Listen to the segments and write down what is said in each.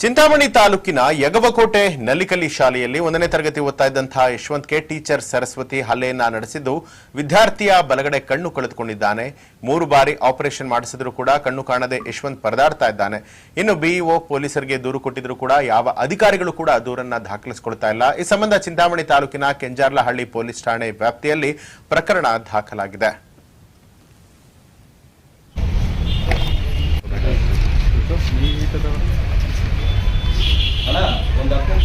ಚಿಂತಾಮಣಿ ತಾಲೂಕಿನ ಯಗವಕೋಟೆ ನಲಿಕಲಿ ಶಾಲೆಯಲ್ಲಿ ಒಂದನೇ ತರಗತಿ ಓದ್ತಾ ಯಶವಂತ್ ಕೆ, ಟೀಚರ್ ಸರಸ್ವತಿ ಹಲ್ಲೆಯನ್ನ ನಡೆಸಿದ್ದು ವಿದ್ಯಾರ್ಥಿಯ ಬಲಗಡೆ ಕಣ್ಣು ಕಳೆದುಕೊಂಡಿದ್ದಾನೆ. ಮೂರು ಬಾರಿ ಆಪರೇಷನ್ ಮಾಡಿಸಿದ್ರು ಕೂಡ ಕಣ್ಣು ಕಾಣದೆ ಯಶವಂತ್ ಪರದಾಡ್ತಾ ಇದ್ದಾನೆ. ಇನ್ನು ಬಿಇಒ ಪೊಲೀಸರಿಗೆ ದೂರು ಕೊಟ್ಟಿದ್ರು ಕೂಡ ಯಾವ ಅಧಿಕಾರಿಗಳು ಕೂಡ ದೂರನ್ನ ದಾಖಲಿಸಿಕೊಳ್ತಾ ಇಲ್ಲ. ಈ ಸಂಬಂಧ ಚಿಂತಾಮಣಿ ತಾಲೂಕಿನ ಕೆಂಜಾರ್ಲಹಳ್ಳಿ ಪೊಲೀಸ್ ಠಾಣೆ ವ್ಯಾಪ್ತಿಯಲ್ಲಿ ಪ್ರಕರಣ ದಾಖಲಾಗಿದೆ.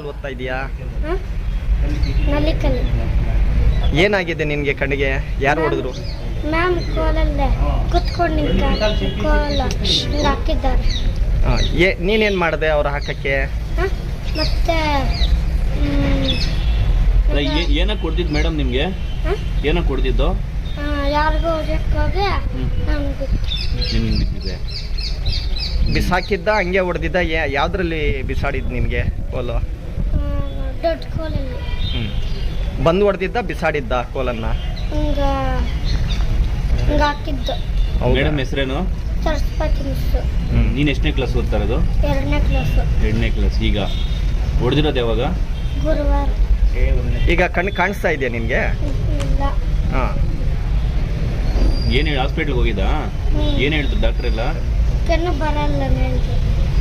ಸ್ಕೂಲಲ್ಲಿ ಓದ್ತಾ ಇದೀಯಾ? ಏನಾಗಿದೆ ನಿನಗೆ ಕಣ್ಣಿಗೆ? ಯಾರು ಹೊಡೆದ್ರು? ಮ್ಯಾಮ್ ಕೋಲಲ್ಲೇ. ಕುತ್ಕೊಂಡು ನಿಂತ ಕೋಲ. ಹಿಂಗೆ ಹಾಕಿದ್ದಾರೆ. ಆ, ಏ ನೀನೇನು ಮಾಡಿದೆ ಅವ್ರು ಹಾಕಕ್ಕೆ? ಹ? ಮತ್ತೆ ಮ್, ಅಲ್ಲ, ಏ- ಏನಕ್ಕೆ ಕೊಡ್ದಿದ್ದು ಮೇಡಮ್ ನಿಮಗೆ? ಏನೋ ಯಾರಿಗೋ ನಿಮ್ಗೆ ಬಿದ್ದಿದೆ. ಬಿಸಾಕಿದ್ದ ಹಂಗೆ ಹೊಡೆದಿದ್ದ ಯಾವ್ದ್ರಲ್ಲಿ ಬಿಸಾಡಿದ್ ನಿನಗೆ ಕೋಲು? ದೊಡ್ಡ ಕೋಲಲ್ಲಿ. ಹ್ಞೂ ಬಂದು ಹೊಡೆದಿದ್ದ ಬಿಸಾಡಿದ್ದ ಕೋಲನ್ನ? ಹಿಂಗ ಹಿಂಗೆ ಹಾಕಿದ್ದು? ಮೇಡಮ್ ಹೆಸರೇನು? ಸರಸ್ವತಿ ಹ್ಮ್. ನೀನು ಎಷ್ಟನೇ ಕ್ಲಾಸ್ ಓದ್ತಾ ಇರೋದು? ಎರಡನೇ ಕ್ಲಾಸು. ಎರಡನೇ ಕ್ಲಾಸ್ ಈಗ? ಹೊಡೆದಿರೋದು ಯಾವಾಗ? ಗುರುವಾರ. ಈಗ ಕಣ್ಣು ಕಾಣಿಸ್ತಾ ಇದೆಯಾ ನಿನಗೆ? ಇಲ್ಲ. ಹಾಂ. ಏನು ಹೇಳಿ ಹಾಸ್ಪಿಟ್ಲ್ಗೆ ಹೋಗಿದ್ದಾ? ಹ್ಮ್. ಏನು ಹೇಳಿದ್ರು ಡಾಕ್ಟರ್ ಎಲ್ಲ? ಕಣ್ಣು ಬರಲ್ಲ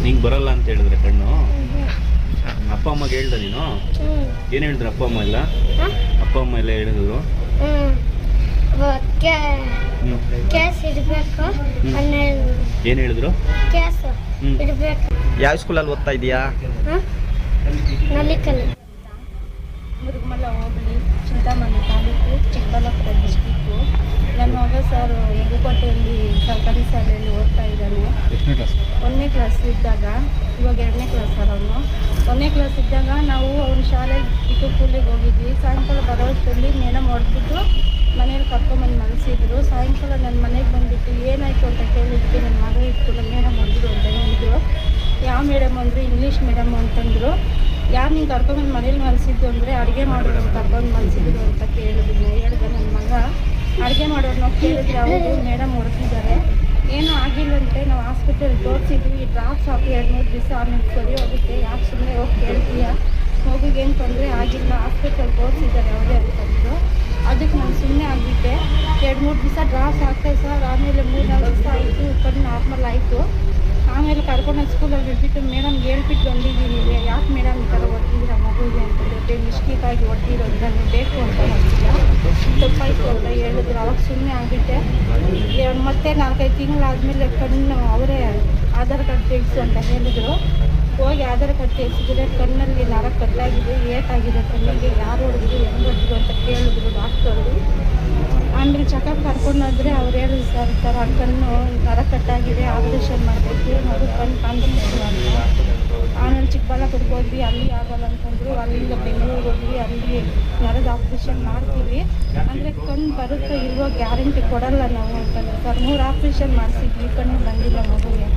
ನಿಂಗೆ ಬರಲ್ಲ ಅಂತ ಹೇಳಿದ್ರೆ ಕಣ್ಣು? ಹ್ಮ್. ಅಪ್ಪ ಅಮ್ಮಗೆ ಹೇಳ್ದ ನೀನು? ಏನ್ ಏನು ಹೇಳಿದ್ರು ಅಪ್ಪ ಅಮ್ಮ ಎಲ್ಲ? ಹ? ಅಪ್ಪ ಅಮ್ಮ ಎಲ್ಲ ಹೇಳಿದ್ರು? ಏನ್ ಹೇಳಿದ್ರು? ಯಾವ ಸ್ಕೂಲ್ ಅಲ್ಲಿ ಯಾವ ಸ್ಕೂಲಲ್ಲಿ ಓದ್ತಾ ಇದೀಯಾ? ನಲ್ಲಿಕಲ್ಲಿ ಮುರುಗಮಲ ಹೋಬಳಿ ಚಿಂತಾಮಣಿ ತಾಲೂಕು ಚಿಕ್ಕಬಳ್ಳಾಪುರ ಡಿಸ್ಟಿಕ್ಕು ನನ್ನ ಮಗ ಸರ್ ಎಗುಕೋಟೆಯಲ್ಲಿ ಸರ್ಕಾರಿ ಶಾಲೆಯಲ್ಲಿ ಓದ್ತಾ ಇದ್ದಾನೆ. ಒಂದನೇ ಕ್ಲಾಸ್ ಇದ್ದಾಗ ಇವಾಗ ಎರಡ್ ಒಂದನೇ ಕ್ಲಾಸ್ ಇದ್ದಾಗ ನಾವು ಅವ್ನ ಶಾಲೆಗೆ ಇಟ್ಟು ಕೂಲಿಗೆ ಹೋಗಿದ್ವಿ. ಸಾಯಂಕಾಲ ಬರೋ ನೇಣ ಹೊಡೆದ್ಬಿಟ್ಟು ಮನೇಲಿ ಕರ್ಕೊಂಬಂದು ಮನಸ್ಸಿದ್ರು ಸಾಯಂಕಾಲ ನನ್ನ ಮನೆಗೆ ಬಂದುಬಿಟ್ಟು ಏನಾಯಿತು ಅಂತ ಕೇಳಿದ್ವಿ ನನ್ನ ಮಗ ಇತ್ತು ಮೇಡಮ್ ಹೊಡೆದ್ರು ಅಂತ ಹೇಳಿದ್ರು. ಯಾವ ಮೇಡಮ್ ಅಂದರು? ಇಂಗ್ಲೀಷ್ ಮೇಡಮ್ ಅಂತಂದರು. ಯಾರು ನೀನು ಕರ್ಕೊಂಬಂದು ಮನೇಲಿ ಮನಸ್ಸಿದ್ದು ಅಂದರೆ ಅಡುಗೆ ಮಾಡೋರು ಕರ್ಕೊಂಡು ಮನಸ್ಸಿದ್ರು ಅಂತ ಕೇಳಿದ್ರು. ಹೇಳಿದೆ ನನ್ನ ಮಗ, ಅಡುಗೆ ಮಾಡೋರು ನಾವು ಕೇಳಿದ್ರೆ ಅವರು ಮೇಡಮ್ ಹೊಡೆದಿದ್ದಾರೆ ಏನೂ ಆಗಿಲ್ಲಂತೆ ನಾವು ಹಾಸ್ಪಿಟಲ್ ತೋರಿಸಿದ್ವಿ. ಡ್ರಾಪ್ಸ್ ಹಾಕಿ ಎರಡು ಮೂರು ದಿವಸ ಆಮೇಲೆ ಸರಿ ಹೋಗುತ್ತೆ. ಯಾಕೆ ಸುಮ್ಮನೆ ಹೋಗಿ ಕೇಳ್ತೀಯ? ಮಗುಗೇನು ತೊಂದರೆ ಆಗಿಲ್ಲ. ಹಾಸ್ಪಿಟಲ್ ತೋರಿಸಿದ್ದಾರೆ ಅವರೇ ಅಂತಂದರು ಅದಕ್ಕೆ ನಾನು ಸುಮ್ಮನೆ ಆಗಿದ್ದೆ. ಎರಡು ಮೂರು ದಿವಸ ಡ್ರಾಪ್ಸ್ ಹಾಕ್ತೆ ಸರ್. ಆಮೇಲೆ ಮೂರು ನಾಲ್ಕು ದಿವಸ ಆಯಿತು. ಕಣ್ಣು ನಾರ್ಮಲ್ ಆಯಿತು. ಆಮೇಲೆ ಕರ್ಕೊಂಡು ಸ್ಕೂಲಲ್ಲಿ ಬಿಟ್ಬಿಟ್ಟು ಮೇಡಮ್ ಹೇಳ್ಬಿಟ್ಟು ಬಂದಿದ್ದೀನಿ. ಯಾಕೆ ಮೇಡಮ್ ಈ ಥರ ಹೊಡೆದಿದ್ದೀರ ಮಗುಗೆ ಅಂತ. ಜೊತೆ ಮಿಸ್ಟೇಕಾಗಿ ಹೊಡೆದಿರೋದು. ನನಗೆ ಬೇಕು ಅಂತ ತಪ್ಪಾಯಿತು ಅಂತ ಹೇಳಿದ್ರು. ಅವಾಗ ಸುಮ್ಮನೆ ಆಗಿಬಿಟ್ಟೆ ಮತ್ತೆ ನಾಲ್ಕೈದು ತಿಂಗಳಾದಮೇಲೆ ಕಣ್ಣು ಅವರೇ ಆಧಾರ್ ಕಾರ್ಡ್ ತೆಗೆಸು ಅಂತ ಹೇಳಿದರು. ಹೋಗಿ ಆಧಾರ್ ಕಾರ್ಡ್ ತೆಗೆಸಿದ್ರೆ ಕಣ್ಣಲ್ಲಿ ನರ ಕಟ್ಟಾಗಿದೆ, ಏಟಾಗಿದೆ ಕಣ್ಣಿಗೆ. ಯಾರು ಹೊಡೆದ್ರು ಹೆಂಗೆ ಹೊಡೆದ್ರು ಅಂತ ಕೇಳಿದ್ರು ಡಾಕ್ಟರು ಆಮೇಲೆ ಚೆಕಪ್ ಕರ್ಕೊಂಡೋದ್ರೆ ಅವ್ರು ಹೇಳಿದ್ರು, ಸರ್ ಥರ ಕಣ್ಣು ನರ ಕಟ್ಟಾಗಿದೆ, ಆಪ್ರೇಷನ್ ಮಾಡಬೇಕು. ಮಗು ಕಣ್ಣು ಆಮೇಲೆ ಚಿಕ್ಕಬಳ್ಳಾಪುರಕ್ಕೆ ಹೋದ್ವಿ ಅಲ್ಲಿ ಆಗಲ್ಲ ಅಂತಂದ್ರು, ಅಲ್ಲಿಂದ ಬೆಂಗಳೂರಿಗೆ ಹೋದ್ವಿ ಅಲ್ಲಿ ನರದ ಆಪ್ರೇಷನ್ ಮಾಡ್ತೀವಿ. ಅಂದರೆ ಕಣ್ಣು ಬರುತ್ತೆ ಇರುವ ಗ್ಯಾರಂಟಿ ಕೊಡಲ್ಲ ನಾವು ಅಂತಂದ್ರೆ. ಸರ್, ಮೂರು ಆಪ್ರೇಷನ್ ಮಾಡಿಸಿದ್ವಿ ಕಣ್ಣು ಬಂದಿಲ್ಲ ಮಗುಗೆ.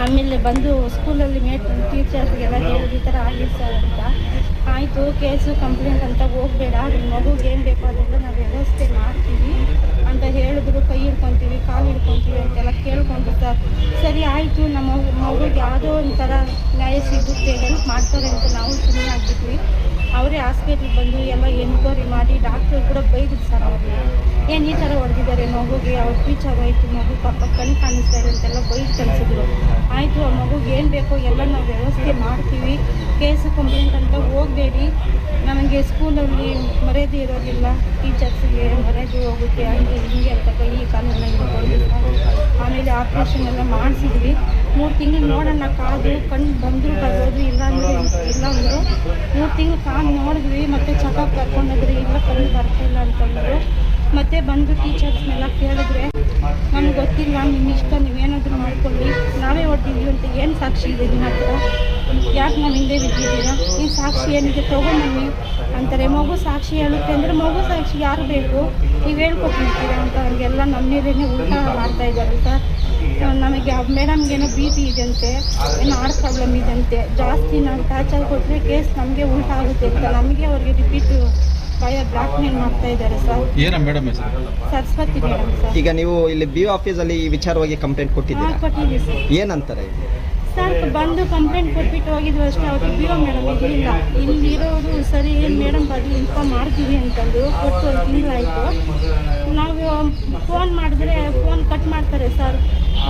ಆಮೇಲೆ ಬಂದು ಸ್ಕೂಲಲ್ಲಿ ಮೇಟ್ ಟೀಚರ್ಸ್ಗೆಲ್ಲ ಹೇಳಿದ ಈ ಥರ ಆಗಿದೆ ಸರ್ ಅಂತ. ಆಯಿತು, ಕೇಸು ಕಂಪ್ಲೇಂಟ್ ಅಂತ ಹೋಗಬೇಡ. ನಿಮ್ಮ ಮಗುಗೆ ಏನು ಬೇಕು ಅದೆಲ್ಲ ನಾವು ವ್ಯವಸ್ಥೆ ಮಾಡ್ತೀವಿ ಅಂತ ಹೇಳಿದ್ರು. ಕೈ ಹಿಡ್ಕೊತೀವಿ ಅಂತೆಲ್ಲ ಕೇಳ್ಕೊಂಡು ಸರ್, ಆಯಿತು, ನಮ್ಮ ಮಗಳಿಗೆ ಯಾವುದೋ ಒಂಥರ ನ್ಯಾಯ ಸಿಗುತ್ತೆ ಹೆಲ್ಪ್ ಮಾಡ್ತಾರೆ ಅಂತ ನಾವು ಸುಮ್ಮನೆ ಆಗ್ಬಿಟ್ವಿ. ಅವರೇ ಹಾಸ್ಪಿಟ್ಲಿಗೆ ಬಂದು ಎಲ್ಲ ಎನ್ಕ್ವೈರಿ ಮಾಡಿ ಡಾಕ್ಟ್ರು ಕೂಡ ಬೈದ್ರು ಸರ್ ಅವ್ರನ್ನ ಏನು ಈ ಥರ ಹೊಡೆದಿದ್ದಾರೆ, ಮಗುಗೆ ಅವ್ರ ಟೀಚರ್ ಆಯಿತು ಮಗು ಪಾಪ ಕಣ್ಣು ಕಾಣಿಸ್ತಾ ಇದೆ ಅಂತೆಲ್ಲ ಬೈದು ಕಳಿಸಿದ್ರು. ಆಯಿತು, ಆ ಮಗುಗೆ ಏನು ಬೇಕೋ ಎಲ್ಲ ನಾವು ವ್ಯವಸ್ಥೆ ಮಾಡ್ತೀವಿ. ಕೇಸು ಕಂಪ್ಲೇಂಟ್ ಅಂತ ಹೋಗಬೇಡಿ. ನಮಗೆ ಸ್ಕೂಲಲ್ಲಿ ಮರ್ಯಾದೆ ಇರೋದಿಲ್ಲ ಟೀಚರ್ಸ್ಗೆ ಮರ್ಯಾದೆ ಹೋಗುತ್ತೆ, ಹಂಗೆ ಹಿಂಗೆ ಅಂತ ಕೈ ಕಾಲೆಲ್ಲ ಹಿಡ್ಕೊಂಡು ಆಮೇಲೆ ಆಪ್ರೇಷನ್ ಎಲ್ಲ ಮಾಡಿಸಿದ್ವಿ. ಮೂರು ತಿಂಗಳು ನೋಡೋಣ, ಕಾದು, ಕಣ್ಣು ಬಂದರೂ ಬರೋದು ಇಲ್ಲ ಅಂದರೆ ಇಲ್ಲ ಅಂದರು ಮೂರು ತಿಂಗಳು ಕಾದು ನೋಡಿದ್ವಿ, ಮತ್ತು ಚೆಕಪ್ ಕರ್ಕೊಂಡೋದ್ರಿ, ಇಲ್ಲ ಕಣ್ಣು ಬರ್ತಿಲ್ಲ ಅಂತಂದರು ಮತ್ತೆ ಬಂದು ಟೀಚರ್ಸ್ನೆಲ್ಲ ಕೇಳಿದ್ರೆ ನಮ್ಗೆ ಗೊತ್ತಿಲ್ಲ ನಿಮ್ಮ ಇಷ್ಟ ನೀವೇನಾದರೂ ಮಾಡ್ಕೊಳ್ಳಿ, ನಾವೇ ಹೊಡೆದಿದ್ವಿ ಅಂತ ಏನು ಸಾಕ್ಷಿ ಇದೆ ನಿಮ್ಮ ಹತ್ರ? ಯಾಕೆ ನಾವು ಹಿಂದೆ ಬಿದ್ದಿದ್ದೀರಾ? ಈ ಸಾಕ್ಷಿ ಏನಿದೆ ತೊಗೊಂಬನ್ನಿ ಅಂತಾರೆ. ಮಗು ಸಾಕ್ಷಿ ಹೇಳುತ್ತೆ ಅಂದರೆ ಮಗು ಸಾಕ್ಷಿ ಯಾರು ಬೇಕು? ನೀವು ಹೇಳ್ಕೊಟ್ಟಿರ್ತೀರ ಅಂತ ಅವ್ರಿಗೆಲ್ಲ ನಮ್ಮ ನೀರೇನೆ ಊಟ ಮಾಡ್ತಾ ಇದ್ದಾರೆ ಸರ್ ನಮಗೆ ಮೇಡಮ್ಗೇನೋ ಬಿ ಪಿ ಇದೆಯಂತೆ ಏನು ಹಾರ್ಟ್ ಪ್ರಾಬ್ಲಮ್ ಇದೆಯಂತೆ. ಜಾಸ್ತಿ ನಾವು ಟಾರ್ಚರ್ ಕೊಟ್ಟರೆ ಕೇಸ್ ನಮಗೆ ಊಟ ಆಗುತ್ತೆ ಅಂತ. ನಮಗೆ ಅವ್ರಿಗೆ ರಿಪೀಟು ಭಯ ಬ್ಲಾಕ್ ಮೇಲ್ ಮಾಡ್ತಾ ಇದ್ದಾರೆ ಸರ್. ಏನ ಮೇಡಮ್ ಸರಸ್ವತಿ ಮೇಡಮ್ ಸರ್. ಈಗ ನೀವು ಇಲ್ಲಿ ಬಿ ಆಫೀಸಲ್ಲಿ ಈ ವಿಚಾರವಾಗಿ ಕಂಪ್ಲೇಂಟ್ ಕೊಟ್ಟಿದ್ದೀರಾ? ಕೊಟ್ಟಿದ್ದೀವಿ ಸರ್. ಏನಂತಾರೆ? ಸರ್ ಬಂದು ಕಂಪ್ಲೇಂಟ್ ಕೊಟ್ಬಿಟ್ಟು ಹೋಗಿದ್ವಿ ಅಷ್ಟೇ ಅವತ್ತು ಬಿಡೋ ಮೇಡಮ್ ಮೇಡಮ್ ಇಲ್ಲಿ ಇರೋದು ಸರಿ ಏನು ಮೇಡಮ್ ಬಂದು ಇನ್ಫಾರ್ಮ್ ಮಾಡ್ತೀವಿ ಅಂತಂದು ಕೊಟ್ಟು ಒಂದು ತಿಂಗಳಾಯಿತು ನಾವು ಫೋನ್ ಮಾಡಿದ್ರೆ ಫೋನ್ ಕಟ್ ಮಾಡ್ತಾರೆ ಸರ್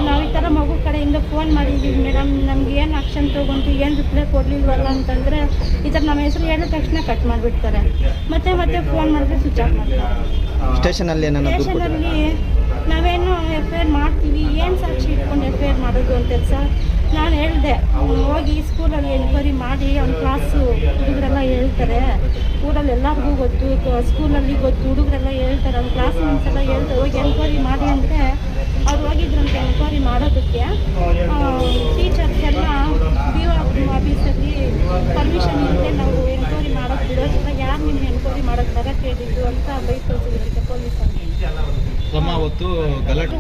ನಾವು ಈ ಥರ ಮಗು ಕಡೆಯಿಂದ ಫೋನ್ ಮಾಡಿದ್ದೀವಿ ಮೇಡಮ್ ನಮ್ಗೆ ಏನು ಆಕ್ಷನ್ ತೊಗೊಂಡು ಏನು ರಿಪ್ಲೈ ಕೊಡಲಿಲ್ವಲ್ಲ ಅಂತಂದರೆ ಈ ಥರ ನಮ್ಮ ಹೆಸರು ಹೇಳಿದ ತಕ್ಷಣ ಕಟ್ ಮಾಡಿಬಿಡ್ತಾರೆ. ಮತ್ತೆ ಮತ್ತೆ ಫೋನ್ ಮಾಡಿದ್ರೆ ಸ್ವಿಚ್ ಆಫ್ ಮಾಡ್ತಾರೆ. ಸ್ಟೇಷನಲ್ಲಿ? ಸ್ಟೇಷನಲ್ಲಿ ನಾವೇನು ಎಫ್ ಐ ಆರ್ ಮಾಡ್ತೀವಿ ಏನು ಸಾಕ್ಷಿ ಇಟ್ಕೊಂಡು ಎಫ್ ಐ ಆರ್ ಮಾಡೋದು ಅಂತ ಸರ್ ನಾನು ಹೇಳಿದೆ ಹೋಗಿ ಸ್ಕೂಲಲ್ಲಿ ಎನ್ಕ್ವೈರಿ ಮಾಡಿ ಅವ್ನ ಕ್ಲಾಸು ಹುಡುಗರೆಲ್ಲ ಹೇಳ್ತಾರೆ. ಊರಲ್ಲಿ ಎಲ್ಲರಿಗೂ ಗೊತ್ತು ಸ್ಕೂಲಲ್ಲಿ ಗೊತ್ತು ಹುಡುಗರೆಲ್ಲ ಹೇಳ್ತಾರೆ ಅವ್ನ ಕ್ಲಾಸ್ ಎಲ್ಲ ಹೇಳ್ತಾರೆ ಹೋಗಿ ಎನ್ಕ್ವೈರಿ ಮಾಡಿ ಅಂದರೆ ಅವ್ರು ಹೋಗಿದ್ರಂತೆ ಎನ್ಕ್ವೈರಿ ಮಾಡೋದಕ್ಕೆ ಟೀಚರ್ಸ್ ಎಲ್ಲ ಬಿ ಒ ಆಫೀಸಲ್ಲಿ ಪರ್ಮಿಷನ್ ಇಲ್ಲದೆ ನಾವು ಎನ್ಕ್ವೈರಿ ಮಾಡೋಕ್ಕೆ ಬಿಡೋದಿಲ್ಲ ಯಾರು ಬರಕ್ಕೆ ಹೇಳಿದ್ದು ಅಂತ ಪೊಲೀಸರು.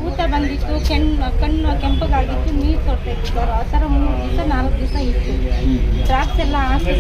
ಊಟ ಬಂದಿತ್ತು ಕೆಣ್ಣು ಕಣ್ಣು ಕೆಂಪಗಾಗಿತ್ತು ನೀರು ಕೊಡ್ತಾ ಇತ್ತು ಸರ್. ಆ ಥರ ಮೂರು ದಿವಸ ನಾಲ್ಕು ದಿವಸ ಇತ್ತು. ಡ್ರಾಪ್ಸ್ ಎಲ್ಲ ಹಾಕಿ